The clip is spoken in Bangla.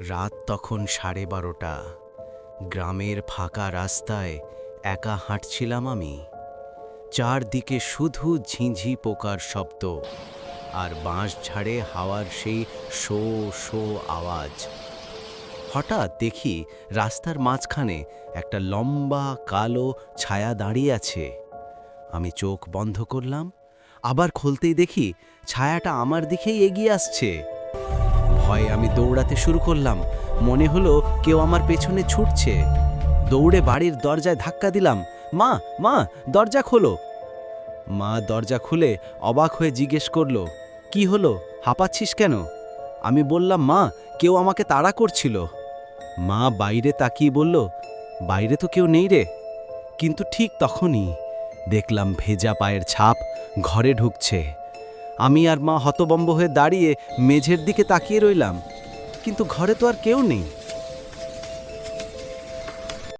রাত তখন সাড়ে বারোটা। গ্রামের ফাঁকা রাস্তায় একা হাঁটছিলাম আমি। চারদিকে শুধু ঝিঁঝি পোকার শব্দ আর বাঁশ ঝাড়ে হাওয়ার সেই শো শো আওয়াজ। হঠাৎ দেখি রাস্তার মাঝখানে একটা লম্বা কালো ছায়া দাঁড়িয়ে আছে। আমি চোখ বন্ধ করলাম, আবার খুলতেই দেখি ছায়াটা আমার দিকেই এগিয়ে আসছে। ভয়ে আমি দৌড়াতে শুরু করলাম। মনে হলো কেউ আমার পেছনে ছুটছে। দৌড়ে বাড়ির দরজায় ধাক্কা দিলাম। মা মা, দরজা খোলো। মা দরজা খুলে অবাক হয়ে জিজ্ঞেস করল, কি হলো? হাঁপাচ্ছিস কেন? আমি বললাম, মা, কেউ আমাকে তাড়া করছিল। মা বাইরে তাকিয়ে বলল, বাইরে তো কেউ নেই রে। কিন্তু ঠিক তখনই দেখলাম ভেজা পায়ের ছাপ ঘরে ঢুকছে। আমি আর মা হতবম্ব হয়ে দাঁড়িয়ে মেঝের দিকে তাকিয়ে রইলাম। কিন্তু ঘরে তো আর কেউ নেই।